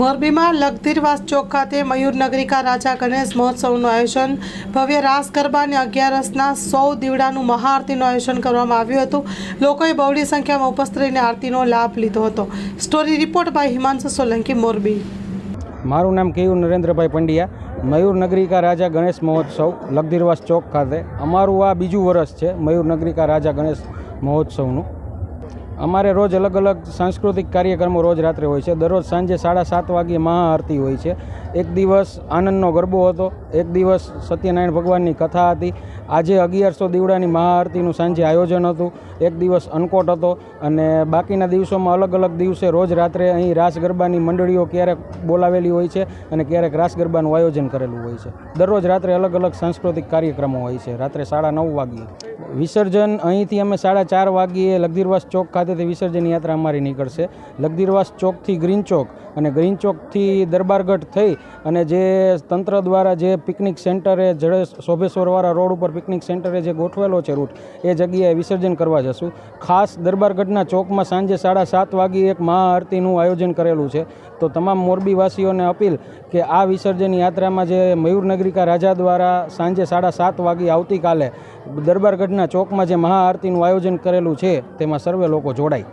મોરબીમાં લગધીરવાસ ચોક ખાતે મયુર નગરિકા રાજા ગણેશ મહોત્સવનું આયોજન. ભવ્ય રાસ ગરબા અને અગિયારસના સૌ દીવડાનું મહાઆરતીનું આયોજન કરવામાં આવ્યું હતું. લોકોએ બહોળી સંખ્યામાં ઉપસ્થિત રહીને આરતીનો લાભ લીધો હતો. Story report by Himanshu Solanki, Morbi. મારું નામ કેયુ નરેન્દ્રભાઈ પંડ્યા. મયુર નગરિકા રાજા ગણેશ મહોત્સવ, લગધીરવાસ ચોક ખાતે. અમારું આ બીજું વર્ષ છે મયુર નગરિકા રાજા ગણેશ મહોત્સવનું. અમારે રોજ અલગ અલગ સાંસ્કૃતિક કાર્યક્રમો રોજ રાત્રે હોય છે. દરરોજ સાંજે સાડા સાત વાગ્યે મહાઆરતી હોય છે. એક દિવસ આનંદનો ગરબો હતો. એક દિવસ સત્યનારાયણ ભગવાનની કથા હતી. આજે અગિયારસો દીવડાની મહાઆરતીનું સાંજે આયોજન હતું. એક દિવસ અનકોટ હતો અને બાકીના દિવસોમાં અલગ અલગ દિવસે રોજ રાત્રે અહીં રાસ ગરબાની મંડળીઓ ક્યારેક બોલાવેલી હોય છે અને ક્યારેક રાસ ગરબાનું આયોજન કરેલું હોય છે. દરરોજ રાત્રે અલગ અલગ સાંસ્કૃતિક કાર્યક્રમો હોય છે. રાત્રે સાડા નવ વાગ્યે. વિસર્જન અહીંથી અમે સાડા ચાર વાગ્યે લગધીરવાસ ચોક ખાતેથી વિસર્જન યાત્રા અમારી નીકળશે. લગધીરવાસ ચોકથી ગ્રીન ચોક અને ગ્રીન ચોકથી દરબારગઢ થઈ અને જે તંત્ર દ્વારા જે પિકનિક સેન્ટરે, જડે શોભેશ્વરવાળા રોડ ઉપર પિકનિક સેન્ટરે જે ગોઠવેલો છે રૂટ, એ જગ્યાએ વિસર્જન કરવા જશું. ખાસ દરબારગઢના ચોકમાં સાંજે સાડા સાત વાગ્યે એક મહાઆરતીનું આયોજન કરેલું છે. તો તમામ મોરબીવાસીઓને અપીલ કે આ વિસર્જન યાત્રામાં જે મયુર નગરિકા રાજા દ્વારા સાંજે સાડા સાત વાગ્યે આવતીકાલે દરબારગઢના ચોકમાં જે મહાઆરતીનું આયોજન કરેલું છે, તેમાં સર્વે લોકો જોડાય.